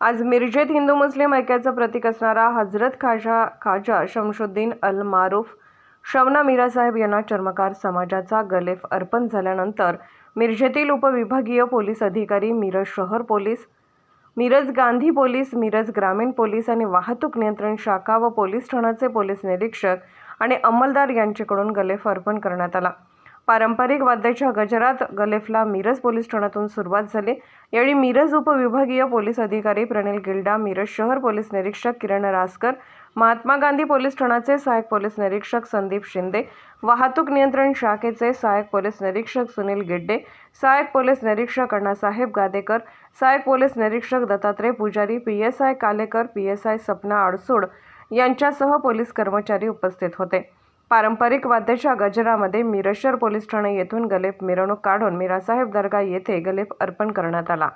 आज मिरजेत हिंदू मुस्लिम ऐक्याचं प्रतीक असणारा हजरत खाजा खाजा शमशुद्दीन अल मारूफ शवना मीरासाहेब यांना चर्मकार समाजाचा गलेफ अर्पण झाल्यानंतर मिरजेतील उपविभागीय पोलीस अधिकारी मिरज शहर पोलीस मिरज गांधी पोलीस मिरज ग्रामीण पोलीस आणि वाहतूक नियंत्रण शाखा व पोलीस ठाण्याचे पोलीस निरीक्षक आणि अंमलदार यांच्याकडून गलेफ अर्पण करण्यात आला. पारंपरिक वाद्याच्या गजरात गलेफला मिरज पोलीस ठाण्यातून सुरुवात झाली. यावेळी मिरज उपविभागीय पोलीस अधिकारी प्रणिल गिल्डा मिरज शहर पोलीस निरीक्षक किरण रासकर महात्मा गांधी पोलीस ठाण्याचे सहाय्यक पोलीस निरीक्षक संदीप शिंदे वाहतूक नियंत्रण शाखेचे सहाय्यक पोलीस निरीक्षक सुनील गिड्डे सहाय्यक पोलीस निरीक्षक अण्णासाहेब गादेकर सहाय्यक पोलीस निरीक्षक Dattatray Pujari P S I Kalekar P S I Sapna Adsud यांच्यासह पोलीस कर्मचारी उपस्थित होते. पारंपरिक वाद्याच्या गजरामध्ये मिरशर पोलीस ठाणे येथून गलेप मिरवणूक काढून मिरासाहेब दर्गा येथे गलेप अर्पण करण्यात आला.